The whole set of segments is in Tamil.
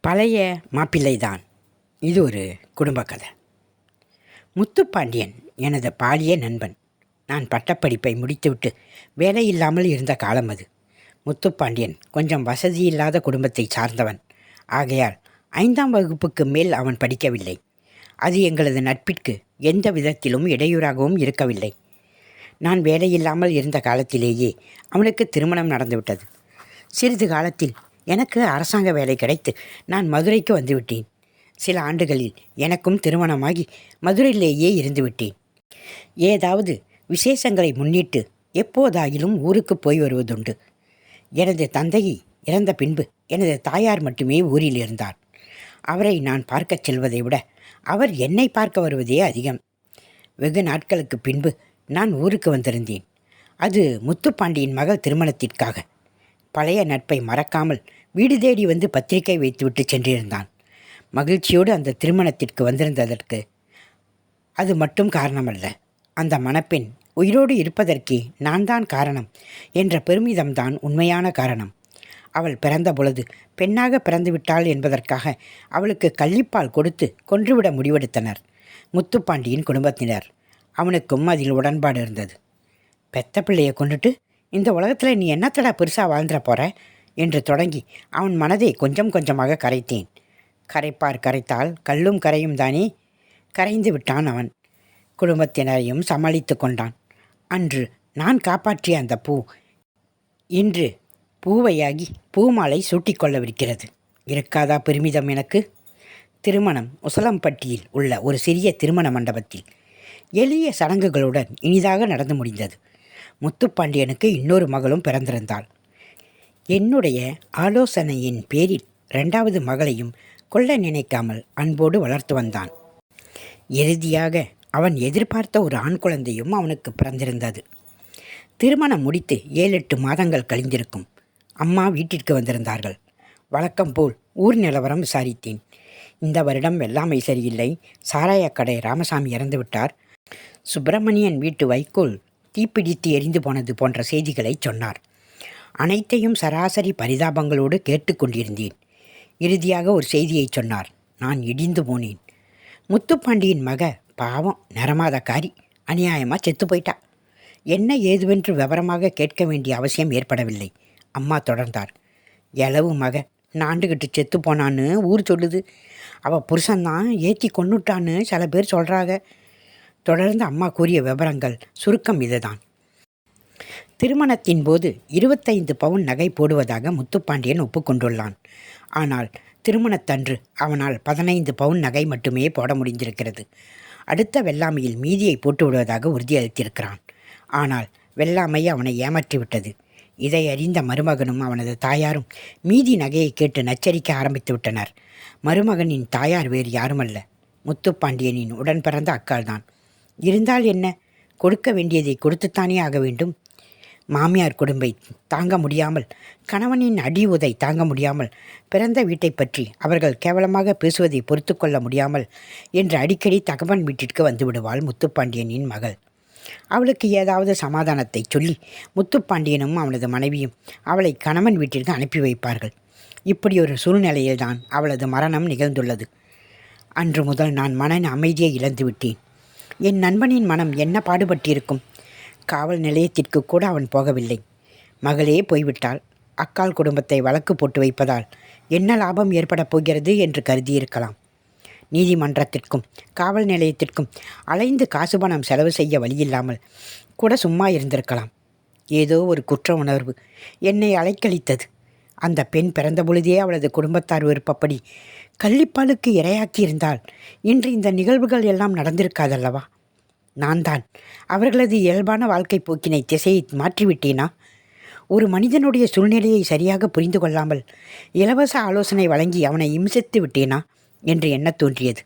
பழைய மாப்பிள்ளைதான். இது ஒரு குடும்ப கதை. முத்துப்பாண்டியன் எனது பாலிய நண்பன். நான் பட்டப்படிப்பை முடித்துவிட்டு வேலை இல்லாமல் இருந்த காலம் அது. முத்துப்பாண்டியன் கொஞ்சம் வசதி இல்லாத குடும்பத்தை சார்ந்தவன். ஆகையால் ஐந்தாம் வகுப்புக்கு மேல் அவன் படிக்கவில்லை. அது எங்களது நட்பிற்கு எந்த விதத்திலும் இடையூறாகவும் இருக்கவில்லை. நான் வேலையில்லாமல் இருந்த காலத்திலேயே அவனுக்கு திருமணம் நடந்துவிட்டது. சிறிது காலத்தில் எனக்கு அரசாங்க வேலை கிடைத்து நான் மதுரைக்கு வந்துவிட்டேன். சில ஆண்டுகளில் எனக்கும் திருமணமாகி மதுரையிலேயே இருந்துவிட்டேன் ஏதாவது விசேஷங்களை முன்னிட்டு எப்போதாயிலும் ஊருக்கு போய் வருவதுண்டு. எனது தந்தையை இறந்த பின்பு எனது தாயார் மட்டுமே ஊரில் இருந்தார். அவரை நான் பார்க்கச் செல்வதை விட அவர் என்னை பார்க்க வருவதே அதிகம். வெகு நாட்களுக்கு பின்பு நான் ஊருக்கு வந்திருந்தேன். அது முத்துப்பாண்டியின் மகள் திருமணத்திற்காக. பழைய நட்பை மறக்காமல் வீடு தேடி வந்து பத்திரிகை வைத்துவிட்டு சென்றிருந்தான். மகிழ்ச்சியோடு அந்த திருமணத்திற்கு வந்திருந்ததற்கு அது மட்டும் காரணமல்ல. அந்த மணப்பெண் உயிரோடு இருப்பதற்கே நான் தான் காரணம் என்ற பெருமிதம்தான் உண்மையான காரணம். அவள் பிறந்த பொழுது பெண்ணாக பிறந்துவிட்டாள் என்பதற்காக அவளுக்கு கள்ளிப்பால் கொடுத்து கொன்றுவிட முடிவெடுத்தனர். முத்துப்பாண்டியின் குடும்பத்தினர். அவனுக்கும் அதில் உடன்பாடு இருந்தது. பெத்த பிள்ளையை கொண்டுட்டு இந்த உலகத்தில் நீ என்னத்தடா பெருசாக வாழ்ந்துட போகிற என்று தொடங்கி அவன் மனதை கொஞ்சம் கொஞ்சமாக கரைத்தேன். கரைப்பார் கரைத்தால் கல்லும் கரையும் தானே? கரைந்து விட்டான் அவன். குடும்பத்தினரையும் சமாளித்து கொண்டான். அன்று நான் காப்பாற்றிய அந்த பூ இன்று பூவையாகி பூமாலை சூட்டிக்கொள்ளவிருக்கிறது. இருக்காதா பெருமிதம் எனக்கு? திருமணம் உசலம்பட்டியில் உள்ள ஒரு சிறிய திருமண மண்டபத்தில் எளிய சடங்குகளுடன் இனிதாக நடந்து முடிந்தது. முத்துப்பாண்டியனுக்கு இன்னொரு மகளும் பிறந்திருந்தாள். என்னுடைய ஆலோசனையின் பேரில் இரண்டாவது மகளையும் கொள்ள நினைக்காமல் அன்போடு வளர்த்து வந்தான். இறுதியாக அவன் எதிர்பார்த்த ஒரு ஆண் குழந்தையும் அவனுக்கு பிறந்திருந்தது. திருமணம் முடித்து ஏழு எட்டு மாதங்கள் கழிந்திருக்கும். அம்மா வீட்டிற்கு வந்திருந்தார்கள். வழக்கம் போல் ஊர் நிலவரம் விசாரித்தேன். இந்த வருடம் வெள்ளாமை சரியில்லை. சாராயக்கடை ராமசாமி இறந்துவிட்டார். சுப்பிரமணியன் வீட்டு வைக்கோல் தீப்பிடித்து எரிந்து போனது போன்ற செய்திகளை சொன்னார். அனைத்தையும் சராசரி பரிதாபங்களோடு கேட்டுக்கொண்டிருந்தேன். இறுதியாக ஒரு செய்தியை சொன்னார். நான் இடிந்து போனேன். முத்துப்பாண்டியின் மக பாவம் நரமாதக்காரி அநியாயமாக செத்து போயிட்டா. என்ன ஏதுவென்று விவரமாக கேட்க வேண்டிய அவசியம் ஏற்படவில்லை. அம்மா தொடர்ந்தார். எளவு மக நாண்டுகிட்டு செத்து போனான்னு ஊர் சொல்லுது. அவள் புருஷன்தான் ஏற்றி கொண்டுட்டான்னு சில பேர் சொல்கிறாங்க தொடர்ந்து அம்மா கூறிய விவரங்கள் சுருக்கம் இதுதான். திருமணத்தின் போது இருபத்தைந்து பவுன் நகை போடுவதாக முத்துப்பாண்டியன் ஒப்புக்கொண்டுள்ளான். ஆனால் திருமணத்தன்று அவனால் பதினைந்து பவுன் நகை மட்டுமே போட முடிந்திருக்கிறது. அடுத்த வெள்ளாமையில் மீதியை போட்டு விடுவதாக உறுதியளித்திருக்கிறான். ஆனால் வெள்ளாமை அவனை ஏமாற்றிவிட்டது இதை அறிந்த மருமகனும் அவனது தாயாரும் மீதி நகையை கேட்டு நச்சரிக்க ஆரம்பித்து விட்டனர். மருமகனின் தாயார் வேறு யாருமல்ல. முத்துப்பாண்டியனின் உடன் பிறந்த அக்காள்தான். இருந்தால் என்ன? கொடுக்க வேண்டியதை கொடுத்துத்தானே ஆக வேண்டும்? மாமியார் குடும்பை தாங்க முடியாமல் கணவனின் அடி உதை தாங்க முடியாமல் பிறந்த வீட்டை பற்றி அவர்கள் கேவலமாக பேசுவதை பொறுத்து கொள்ள முடியாமல் என்று அடிக்கடி தகவன் வீட்டிற்கு வந்து விடுவாள் முத்துப்பாண்டியனின் மகள். அவளுக்கு ஏதாவது சமாதானத்தை சொல்லி முத்துப்பாண்டியனும் அவனது மனைவியும் அவளை கணவன் வீட்டிற்கு அனுப்பி வைப்பார்கள். இப்படி ஒரு சூழ்நிலையில்தான் அவளது மரணம் நிகழ்ந்துள்ளது. அன்று முதல் நான் மன அமைதியை இழந்துவிட்டேன். என் நண்பனின் மனம் என்ன பாடுபட்டிருக்கும்? காவல் நிலையத்திற்கு கூட அவன் போகவில்லை. மகளே போய்விட்டால் அக்கால் குடும்பத்தை வழக்கு போட்டு வைப்பதால் என்ன லாபம் ஏற்படப் போகிறது என்று கருதியிருக்கலாம். நீதிமன்றத்திற்கும் காவல் நிலையத்திற்கும் அலைந்து காசு பணம் செலவு செய்ய வழியில்லாமல் கூட சும்மா இருந்திருக்கலாம். ஏதோ ஒரு குற்ற உணர்வு என்னை அலைக்கழித்தது. அந்த பெண் பிறந்த பொழுதே அவளது குடும்பத்தார் விருப்பப்படி கள்ளிப்பாலுக்கு இரையாக்கி இருந்தால் இன்று இந்த நிகழ்வுகள் எல்லாம் நடந்திருக்காதல்லவா? நான் தான் அவர்களது இயல்பான வாழ்க்கை போக்கினை திசையை மாற்றிவிட்டேனா? ஒரு மனிதனுடைய சூழ்நிலையை சரியாக புரிந்து கொள்ளாமல் இலவச ஆலோசனை வழங்கி அவனை இம்சித்து விட்டேனா? என்று எண்ணத் தோன்றியது.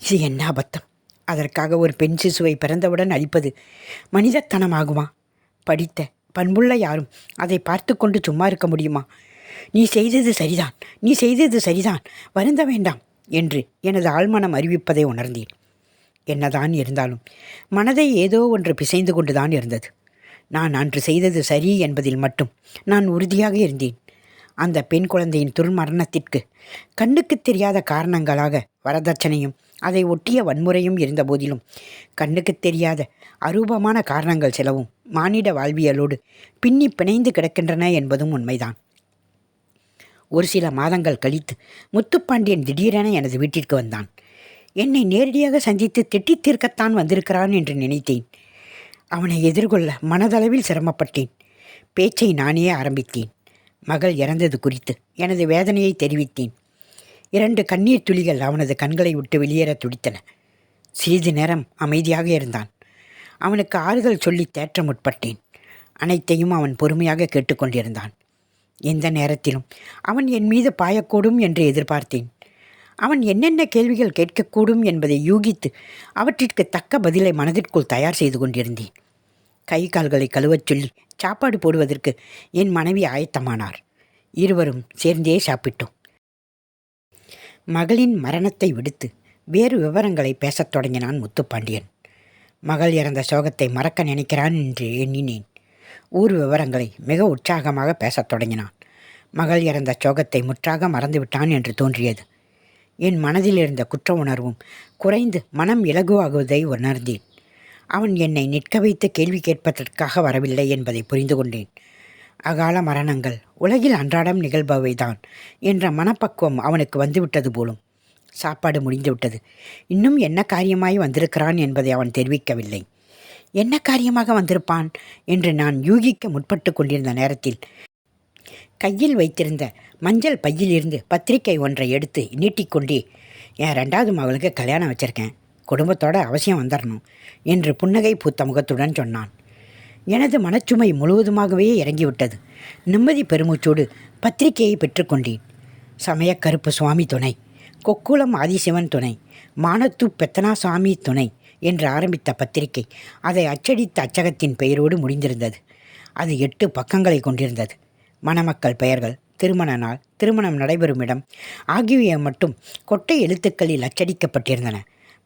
இது என்ன அபத்தம்? அதற்காக ஒரு பெண் சிசுவை பிறந்தவுடன் அழிப்பது மனிதத்தனமாகுமா? படித்த பண்புள்ள யாரும் அதை பார்த்து கொண்டு சும்மா இருக்க முடியுமா? நீ செய்தது சரிதான் நீ செய்தது சரிதான் வருந்த வேண்டாம் என்று எனது ஆழ்மனம் அறிவிப்பதை உணர்ந்தேன். என்னதான் இருந்தாலும். மனதை ஏதோ ஒன்று பிசைந்து கொண்டுதான் இருந்தது. நான் அன்று செய்தது சரி என்பதில் மட்டும் நான் உறுதியாக இருந்தேன். அந்த பெண் குழந்தையின் துர்மரணத்திற்கு கண்ணுக்கு தெரியாத காரணங்களாக வரதட்சணையும் அதை ஒட்டிய வன்முறையும் இருந்த போதிலும் கண்ணுக்கு தெரியாத அரூபமான காரணங்கள் சிலவும் மானிட வாழ்வியலோடு பின்னி பிணைந்து கிடக்கின்றன என்பதும் உண்மைதான். ஒரு சில மாதங்கள் கழித்து முத்துப்பாண்டியன் திடீரென எனது வீட்டிற்கு வந்தான். என்னை நேரடியாக சந்தித்து திட்டி தீர்க்கத்தான் வந்திருக்கிறான் என்று நினைத்தேன். அவனை எதிர்கொள்ள மனதளவில் சிரமப்பட்டேன். பேச்சை நானே ஆரம்பித்தேன். மகள் இறந்தது குறித்து எனது வேதனையை தெரிவித்தேன். இரண்டு கண்ணீர் துளிகள் அவனது கண்களை விட்டு வெளியேற துடித்தன. சிறிது நேரம் அமைதியாக இருந்தான். அவனுக்கு ஆறுதல் சொல்லி தேற்ற முற்பட்டேன். அனைத்தையும் அவன் பொறுமையாக கேட்டுக்கொண்டிருந்தான் எந்த நேரத்திலும் அவன் என் மீது பாயக்கூடும் என்று எதிர்பார்த்தேன். அவன் என்னென்ன கேள்விகள் கேட்கக்கூடும் என்பதை யூகித்து அவற்றிற்கு தக்க பதிலை மனதிற்குள் தயார் செய்து கொண்டிருந்தேன். கை கால்களை கழுவச் சொல்லி சாப்பாடு போடுவதற்கு என் மனைவி ஆயத்தமானார். இருவரும் சேர்ந்தே சாப்பிட்டோம். மகளின் மரணத்தை விடுத்து வேறு விவரங்களை பேசத் தொடங்கினான் முத்துப்பாண்டியன். மகள் இறந்த சோகத்தை மறக்க நினைக்கிறான் என்று எண்ணினேன். ஊர் விவரங்களை மிக உற்சாகமாக பேசத் தொடங்கினான். மகள் இறந்த சோகத்தை முற்றாக மறந்துவிட்டான் என்று தோன்றியது. என் மனதில் இருந்த குற்ற உணர்வும் குறைந்து மனம் இலகுவாகுவதை உணர்ந்தேன். அவன் என்னை நிற்க வைத்து கேள்வி கேட்பதற்காக வரவில்லை என்பதை புரிந்து கொண்டேன். அகால மரணங்கள் உலகில் அன்றாடம் நிகழ்பவைதான் என்ற மனப்பக்குவம் அவனுக்கு வந்துவிட்டது போலும். சாப்பாடு முடிந்துவிட்டது. இன்னும் என்ன காரியமாய் வந்திருக்கிறான் என்பதை அவன் தெரிவிக்கவில்லை. என்ன காரியமாக வந்திருப்பான் என்று நான் யூகிக்க முற்பட்டு கொண்டிருந்த நேரத்தில் கையில் வைத்திருந்த மஞ்சள் பையிலிருந்து பத்திரிக்கை ஒன்றை எடுத்து நீட்டிக்கொண்டே என் ரெண்டாவது மகளுக்கு கல்யாணம் வச்சிருக்கேன். குடும்பத்தோட அவசியம் வந்துடணும் என்று புன்னகை பூத்த முகத்துடன் சொன்னான். எனது மனச்சுமை முழுவதுமாகவே இறங்கிவிட்டது. நிம்மதி பெருமூச்சோடு பத்திரிகையை பெற்றுக்கொண்டேன். சமயக்கருப்பு சுவாமி துணை கொக்குளம் ஆதிசிவன் துணை மானத்து பெத்தனா சுவாமி துணை என்று ஆரம்பித்த பத்திரிகை அதை அச்சடித்த அச்சகத்தின் பெயரோடு முடிந்திருந்தது. அது எட்டு பக்கங்களை கொண்டிருந்தது. மணமக்கள் பெயர்கள் திருமண நாள் திருமணம் நடைபெறும் இடம் ஆகியவை மட்டும் கொட்டை எழுத்துக்களில் அச்சடிக்கப்பட்டிருந்தன.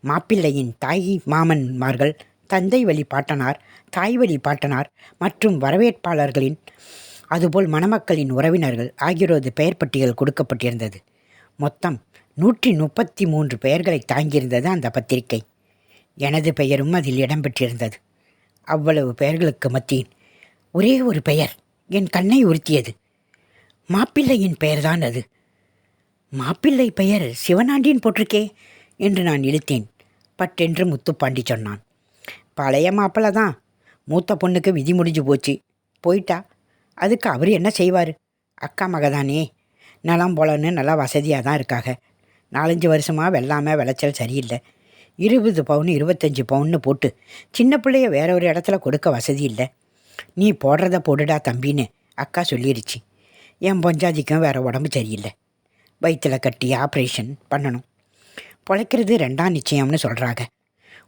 மாப்பிள்ளையின் தாய் மாமன்மார்கள் தந்தை வழி பாட்டனார் தாய் வழி பாட்டனார் மற்றும் வரவேற்பாளர்களின் அதுபோல் மணமக்களின் உறவினர்கள் ஆகியோரது பெயர் பட்டியல் கொடுக்கப்பட்டிருந்தது. மொத்தம் நூற்றி முப்பத்தி மூன்று பெயர்களை தாங்கியிருந்தது அந்த பத்திரிகை. எனது பெயரும் அதில் இடம்பெற்றிருந்தது. அவ்வளவு பெயர்களுக்கு மத்தியில் ஒரே ஒரு பெயர். என் கண்ணை உறுத்தியது மாப்பிள்ளையின் பெயர்தான் அது. மாப்பிள்ளை பெயர் சிவனாண்டின் போட்டிருக்கே என்று நான் இழுத்தேன். பட்டென்று முத்துப்பாண்டி சொன்னான். பழைய மாப்பிள்ளை தான். மூத்த பொண்ணுக்கு விதி முடிஞ்சு போச்சு. போயிட்டா? அதுக்கு அவர் என்ன செய்வார்? அக்கா மகதானே. நலம் போலன்னு நல்லா வசதியாக தான் இருக்காங்க நாலஞ்சு வருஷமாக வெள்ளாமல் விளைச்சல் சரியில்லை. இருபது பவுன் இருபத்தஞ்சி பவுன்னு போட்டு சின்ன பிள்ளைய வேற ஒரு இடத்துல கொடுக்க வசதி இல்லை. நீ போடுறத போடுடா தம்பின்னு அக்கா சொல்லிடுச்சு என் பொஞ்சாதிக்கும் வேறு உடம்பு சரியில்லை. வயிற்றில் கட்டி ஆப்ரேஷன் பண்ணணும். பிழைக்கிறது ரெண்டாம் நிச்சயம்னு சொல்கிறாங்க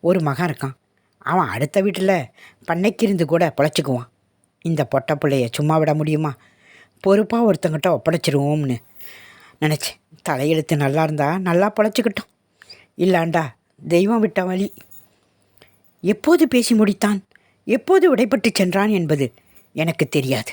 ஒரு மகன் இருக்கான். அவன் அடுத்த வீட்டில் பண்ணைக்கு இருந்து கூட பிழைச்சிக்குவான். இந்த பொட்டை பிள்ளைய சும்மா விட முடியுமா? பொறுப்பாக ஒருத்தங்கிட்ட ஒப்படைச்சிருவோம்னு நினச்சேன். தலையெழுத்து நல்லா இருந்தா நல்லா பிழைச்சிக்கிட்டோம். இல்லாண்டா தெய்வம் விட்ட வழி. எப்போது பேசி முடித்தான்? எப்போது விடைபட்டு சென்றான் என்பது எனக்கு தெரியாது.